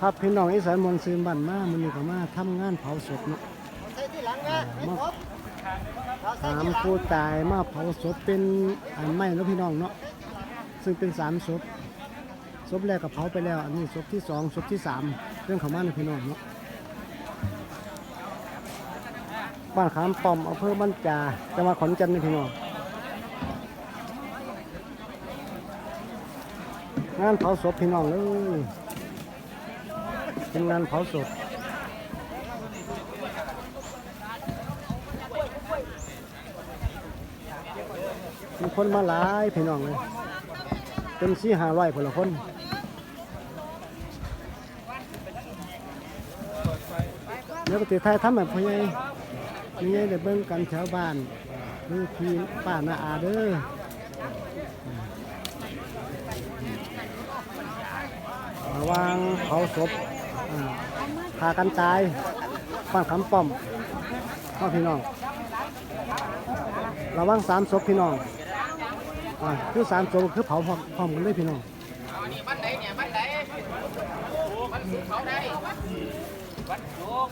ครับพี่น้องอีสานมวลซืนบ้านมามันนี่ก็มาทำงานเผาศพเนาะใส่ที่หลังนะไม่ครบเราใส่สามที่หลังผู้ตายมาเผาศพเป็นอันใหม่เนาะพี่น้องเนาะซึ่งเป็นสามศพศพแรกก็เผาไปแล้ว อันนี้ศพที่สองศพที่สามเรื่องเขามาในพี่น้องเนาะบ้านขามป้อมอำเภอบ้านจาจังหวัดขอนแก่นนี่พี่น้องงานเผาศพพี่น้องเลย เป็นงานเผาศพมีคนมาหลายพี่น้องเลยเป็นสี่ห้าร้อยคนละคนเดี๋ยวปฏิไทยทำแบบพ่อใหญ่นี่ไงเดี๋ยวเบิ่งกันแถวบ้านนี่พี่ป้านาอาเด้อระวังเผาศพ พากันตายบ้านคำป้อมพ่อพี่น้อง ระวังสามศพพี่น้องคือสามศพคือเผาพร้อมกันเลยพี่น้องบ้านไหนเนี่ยบ้านไหนบ้านสุดเขาได้วัดโยก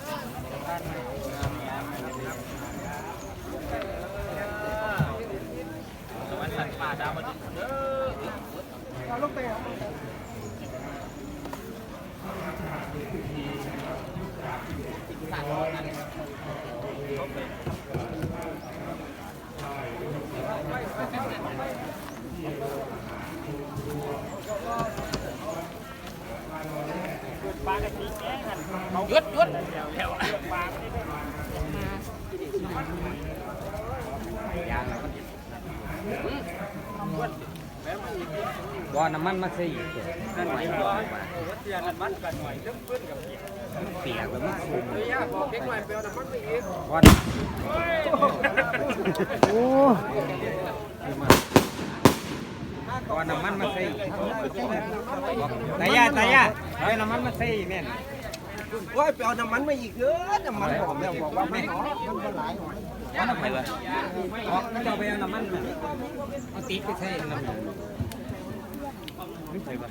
สวรรค์สัตว์ป่าดาวมันเด้อ ห ยุดหยุดบ่น้ำมันมาสินั่นหน่อยเสียน้ำมันกันหน่อยเรื่องเพื่อนกับเปียกแล้วมันคุมเลยยากบอกเด็กหน่อยเปียวน้ำมันไปอีกวันโอ้ก่อนน้ำมันมาสิตายาตายาเอาน้ำมันมาสิเนี่ยว่าไปเอาน้ำมันมาอีกเยอะน้ำมันหอมแล้วบอกว่าไม่หอมมันก็หลายหอมเอาน้ำไปเลยออกก็จะไปเอาน้ำมันมาเอาตีไปใส่น้ำมันไม่ใส่ปะ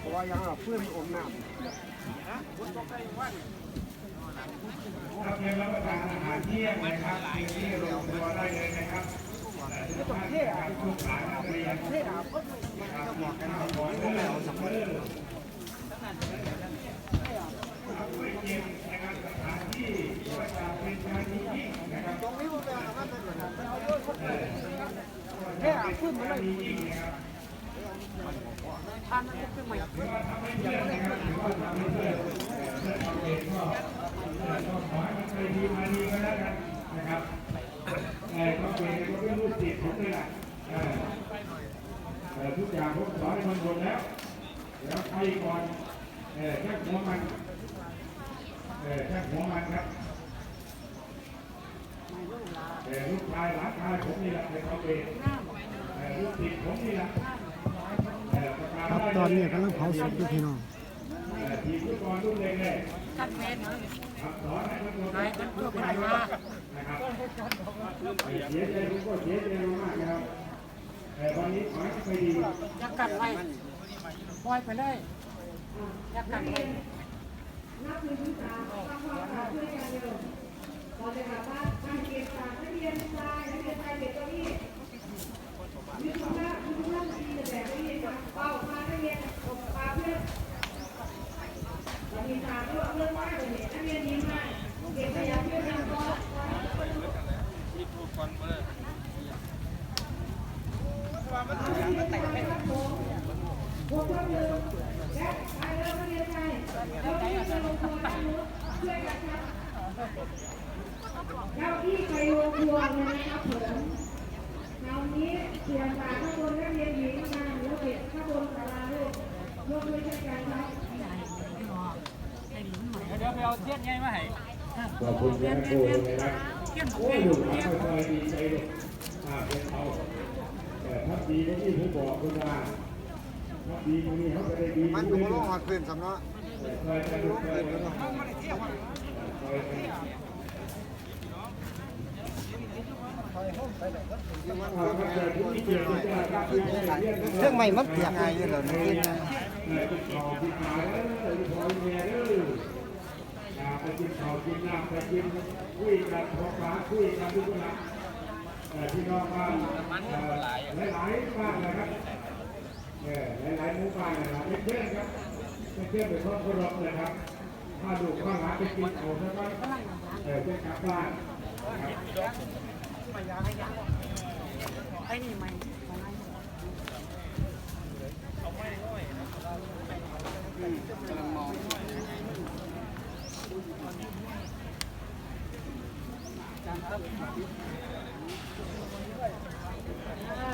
เพราะว่ายังเอาเพื่อนอมน้ำครับเรียนรับประทานอาหารเที่ยงนะครับที่โรงครัวได้เลยนะครับต้องเที่ยงทุกร้านนักเรียนเที่ยงครับอกกันก่อนแล้วสำเร็จนะครับสถานที่ว่าจะเป็นการที่ยิ่งนะครับตรงนี้ผมไปเอาน้ำมันมาก่อนนเอาเยอะเท่อาขึ้นมาเลยทานมันก็ขึ้นมาอีกขอให้มันเคย นนะครับเออก็เป็นก็เป็นลูกศิษย์ผมนี่แหละเออทุกอย่างผมสอนให้มันหมดแล้วเดี๋ยวใครก่อนเออแค่หัวมันเออแค่หัวมันครับแต่ลูกชายหลานชายผมนี่แหละเป็นเขาเองลูกศิษย์ผมนี่แหละ ตอนเลนี้ยกำลังเผาศพอยู่พี่น้องแต่ทีมฟุตบอลรุ่นเล็กเลยครับสอนให้มันหมดนะครับเสียใจลูกก็เสียใจมากนะครับแต่วันนี้ขอให้ไปดียักกัดไว้ปล่อยไปเลยยักกัดไว้มีทางเลือกเรื่องมากเลยเนี่ เจ้าที่ไปโรงครัวนะครับผมครานี้เขียนตารข้างบนนักเรียนหญิงนางยกเกียรติข้างบนสาราลูกยกมือช่วกันครับเดี๋ยวไปเอาเทียนไงมาให้ขอบคุณแม่ครูนะครับโอ้ยหนุ่มหาคอยดีใจเลยอ่าเป็นเอาแต่พักดีก็ที่ผมบอกคุณว่า มันก็บ่ลงหอดพื้นสำเนาะคอยกันลูกคอยนคอยกันเครื่องใหม่มันเปียกไงอยู่แล้วนี่นะเออกินข้าวกินปลาเด้อกินข้าวแม่เด้ออย่าไปกินข้าวกินน้ำไปกินคุยกันพอฟ้าคุยกันทุกคนเออพี่น้องบ้านเอ่อหลายบ้านนะครับ หลายๆหมู่บ้านะครับเป็นเพื่อนครับเป็นเพื่อนเป็นครอบครัวนะครับถ้าดูข้างหลังไปกินเอาซะก่อนเออเป็นกลับบ้านนะครับ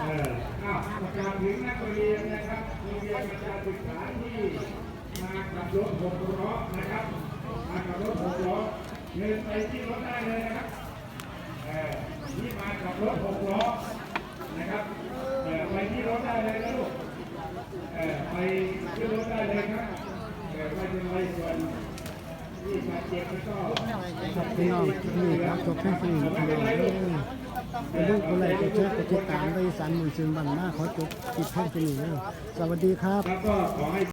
เอออ้าวประกาศถึงนักเรียนนะครับโรงเรียนประชาศึกษาที่มากับรถหกล้อนะครับ มากับรถหกล้อเดินไปที่รถได้เลยนะครับเออที่มากับรถหกล้อนะครับเออไปที่รถได้เลยนะลูกเออไปที่รถได้เลยครับเออไม่เป็นไรส่วนที่บาเจ็บก็ครับพี่น้องนี่ครับจบแค่นี้นะพี่น้ องเอ้ยอย่าลืมกดไลค์กดแชร์กดติดตามไปสารหมุนซึมบันหน้าขอจบคลิปแค่นี้นะสวัสดีครับ